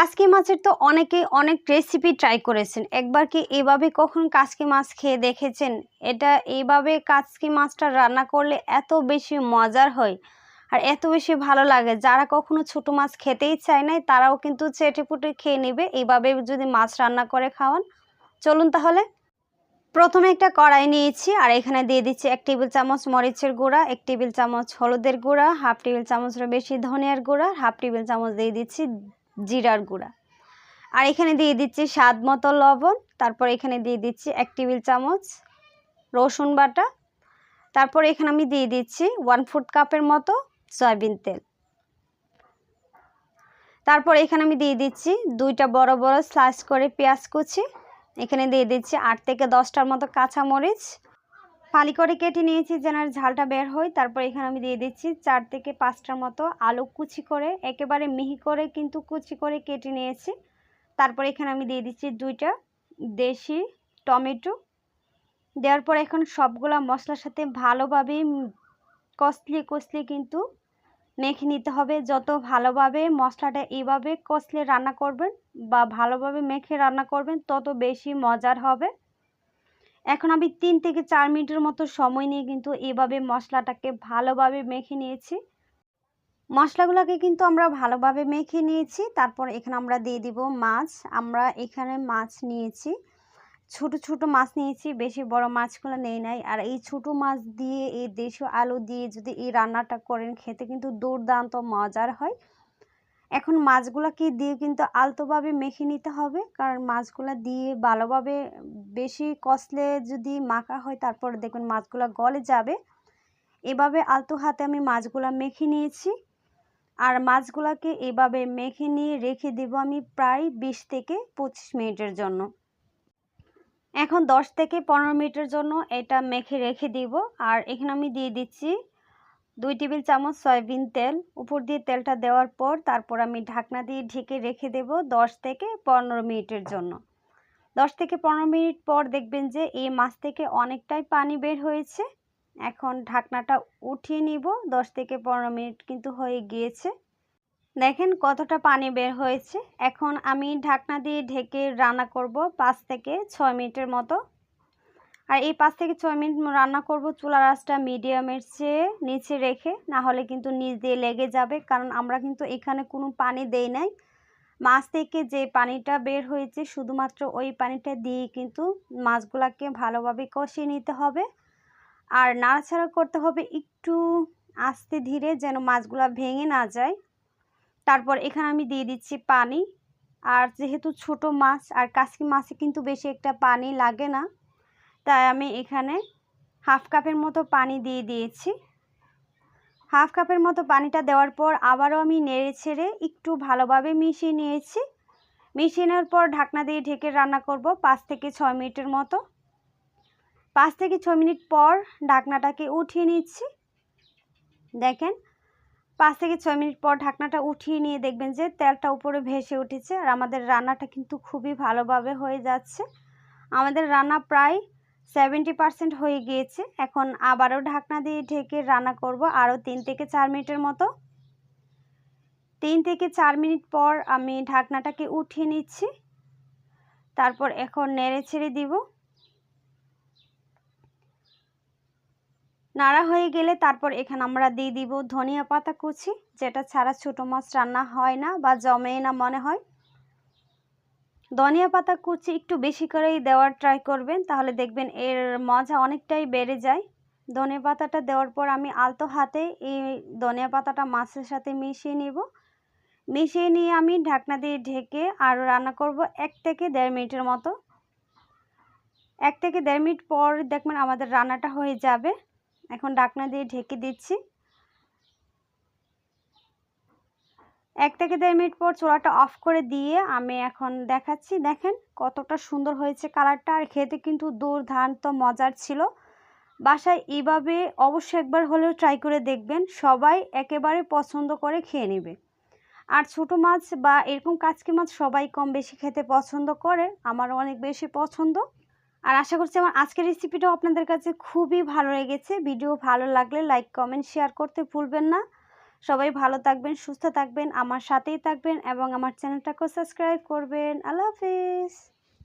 কাসকি মাছের তো অনেকেই অনেক রেসিপি ট্রাই করেছেন। একবার কি এভাবে কখন কাসকি মাছ খেয়ে দেখেছেন? এটা এইভাবে কাসকি মাছটা রান্না করলে এত বেশি মজার হয় আর এত বেশি ভালো লাগে। যারা কখনো ছোট মাছ খেতেই চায় নাই, তারাও কিন্তু চেটে পুটে খেয়ে নেবে। এইভাবে যদি মাছ রান্না করে খাওয়ান। চলুন তাহলে। প্রথমে একটা কড়াই নিয়েছি আর এখানে দিয়ে দিচ্ছি এক টেবিল চামচ মরিচের গুঁড়া, এক টেবিল চামচ হলুদের গুঁড়া, হাফ টেবিল চামচের বেশি ধনিয়ার গুঁড়া, হাফ টেবিল চামচ দিয়ে দিচ্ছি জিরার গুঁড়া। আর এখানে দিয়ে দিচ্ছি স্বাদ মতো লবণ, তারপর এখানে দিয়ে দিচ্ছি এক টেবিল চামচ রসুন বাটা, তারপর এখানে আমি দিয়ে দিচ্ছি ওয়ান ফুট কাপের মতো সয়াবিন তেল। তারপর এখানে আমি দিয়ে দিচ্ছি দুইটা বড় বড় স্লাইস করে পেঁয়াজ কুচি, এখানে দিয়ে দিচ্ছি আট থেকে দশটার মতো কাঁচামরিচ ফালি করে কেটে নিয়েছি, যেন ঝালটা বের হয়। তারপর এখানে আমি দিয়ে দিচ্ছি চার থেকে পাঁচটার মতো আলু কুচি করে, একেবারে মিহি করে কিন্তু কুচি করে কেটে নিয়েছি। তারপর এখানে আমি দিয়ে দিচ্ছি দুইটা দেশি টমেটো। দেওয়ার পর এখন সবগুলা মশলার সাথে ভালোভাবে কষলে কষলে কিন্তু মেখে নিতে হবে। যত ভালোভাবে মশলাটা এইভাবে কষলে রান্না করবেন বা ভালোভাবে মেখে রান্না করবেন, তত বেশি মজার হবে। এখন আমি তিন থেকে চার মিনিটের মতো সময় নিয়ে কিন্তু এভাবে মশলাটাকে ভালোভাবে মেখে নিয়েছি। মশলাগুলোকে কিন্তু আমরা ভালোভাবে মেখে নিয়েছি। তারপর এখানে আমরা দিয়ে দিব মাছ। আমরা এখানে মাছ নিয়েছি। ছোট ছোট মাছ নিয়েছি। বেশি বড় মাছগুলো নেই নাই। আর এই ছোট মাছ দিয়ে, এই দেশীয় আলু দিয়ে যদি এই রান্নাটা করেন, খেতে কিন্তু দুর্দান্ত মজার হয়। এখন মাছগুলোকে দিয়ে কিন্তু আলতোভাবে মেখে নিতে হবে। কারণ মাছগুলো দিয়ে ভালোভাবে বেশি কষলে যদি মাখা হয়, তারপর দেখুন মাছগুলো গলে যাবে। এভাবে আলতো হাতে আমি মাছগুলো মেখে নিয়েছি। আর মাছগুলোকে এভাবে মেখে নিয়ে রেখে দেবো আমি প্রায় বিশ থেকে পঁচিশ মিনিটের জন্য। এখন দশ থেকে পনেরো মিনিটের জন্য এটা মেখে রেখে দিব। আর এখানে আমি দিয়ে দিচ্ছি দুই টেবিল চামচ সয়াবিন তেল উপর দিয়ে তেলটা দেওয়ার পর তারপর আমি ঢাকনা দিয়ে ঢেকে রেখে দেব দশ থেকে পনেরো মিনিটের জন্য। দশ থেকে পনেরো মিনিট পর দেখবেন যে এই মাছ থেকে অনেকটাই পানি বের হয়েছে। এখন ঢাকনাটা উঠিয়ে নিব। দশ থেকে পনেরো মিনিট কিন্তু হয়ে গিয়েছে। দেখেন কতটা পানি বের হয়েছে। এখন আমি ঢাকনা দিয়ে ঢেকে রান্না করব পাঁচ থেকে ছয় মিনিটের মতো। আর এই পাঁচ থেকে ছয় মিনিট রান্না করব। চুলার আঁচটা মিডিয়ামের চেয়ে নিচে রেখে, না হলে কিন্তু নিচ দিয়ে লেগে যাবে। কারণ আমরা কিন্তু এখানে কোনো পানি দেই নাই। মাছ থেকে যে পানিটা বের হয়েছে, শুধুমাত্র ওই পানিটা দিয়ে কিন্তু মাছগুলাকে ভালোভাবে কষিয়ে নিতে হবে। আর নাড়াছাড়া করতে হবে একটু আস্তে ধীরে যেন মাছগুলা ভেঙে না যায়। তারপর এখানে আমি দিয়ে দিচ্ছি পানি। আর যেহেতু ছোট মাছ, আর কাসকি মাছে কিন্তু বেশি একটা পানি লাগে না তাই আমি এখানে হাফ কাপের মতো পানি দিয়ে দিয়েছি। হাফ কাপের মতো পানিটা দেওয়ার পর আবারও আমি নেড়ে ছেড়ে একটু ভালোভাবে মিশিয়ে নিয়েছি। মিশিয়ে নেওয়ার পর ঢাকনা দিয়ে ঢেকে রান্না করব পাঁচ থেকে ছয় মিনিটের মতো। পাঁচ থেকে ছয় মিনিট পর ঢাকনাটাকে উঠিয়ে নিচ্ছি। দেখেন, পাঁচ থেকে ছয় মিনিট পর ঢাকনাটা উঠিয়ে নিয়ে দেখবেন যে তেলটা উপরে ভেসে উঠেছে আর আমাদের রান্নাটা কিন্তু খুবই ভালোভাবে হয়ে যাচ্ছে। আমাদের রান্না প্রায় সেভেন্টি পারসেন্ট হয়ে গিয়েছে। এখন আবারও ঢাকনা দিয়ে ঢেকে রান্না করব আরও তিন থেকে চার মিনিটের মতো। তিন থেকে চার মিনিট পর আমি ঢাকনাটাকে উঠিয়ে নিচ্ছি। তারপর এখন নেড়ে ছেড়ে দিব। নাড়া হয়ে গেলে তারপর এখানে আমরা দিয়ে দিব ধনিয়া পাতা কুচি, যেটা ছাড়া ছোটো মাছ রান্না হয় না বা জমে না মনে হয়। ধনিয়া পাতা কুচি একটু বেশি করেই দেওয়ার ট্রাই করবেন, তাহলে দেখবেন এর মজা অনেকটাই বেড়ে যায়। ধনিয়া পাতাটা দেওয়ার পর আমি আলতো হাতে এই ধনিয়া পাতাটা মাছের সাথে মিশিয়ে নিব। মিশিয়ে নিয়ে আমি ঢাকনা দিয়ে ঢেকে আরও রান্না করব এক থেকে দেড় মিনিটের মতো। এক থেকে দেড় মিনিট পর দেখবেন আমাদের রান্নাটা হয়ে যাবে। এখন ঢাকনা দিয়ে ঢেকে দিচ্ছি। এক থেকে দেড় মিনিট পর চোলাটা অফ করে দিয়ে আমি এখন দেখাচ্ছি। দেখেন কতটা সুন্দর হয়েছে কালারটা। আর খেতে কিন্তু দুর্দান্ত মজার ছিল। বাসায় এইভাবে অবশ্যই একবার হলেও ট্রাই করে দেখবেন। সবাই একেবারে পছন্দ করে খেয়ে নেবে। আর ছোটো মাছ বা এরকম কাচকি মাছ সবাই কম বেশি খেতে পছন্দ করে। আমার অনেক বেশি পছন্দ। আর আশা করছি আমার আজকের রেসিপিটাও আপনাদের কাছে খুবই ভালো লেগেছে। ভিডিও ভালো লাগলে লাইক কমেন্ট শেয়ার করতে ভুলবেন না। সবাই ভালো থাকবেন, সুস্থ থাকবেন, আমার সাথেই থাকবেন এবং আমার চ্যানেলটাকেও সাবস্ক্রাইব করবেন। আল্লাহ হাফিজ।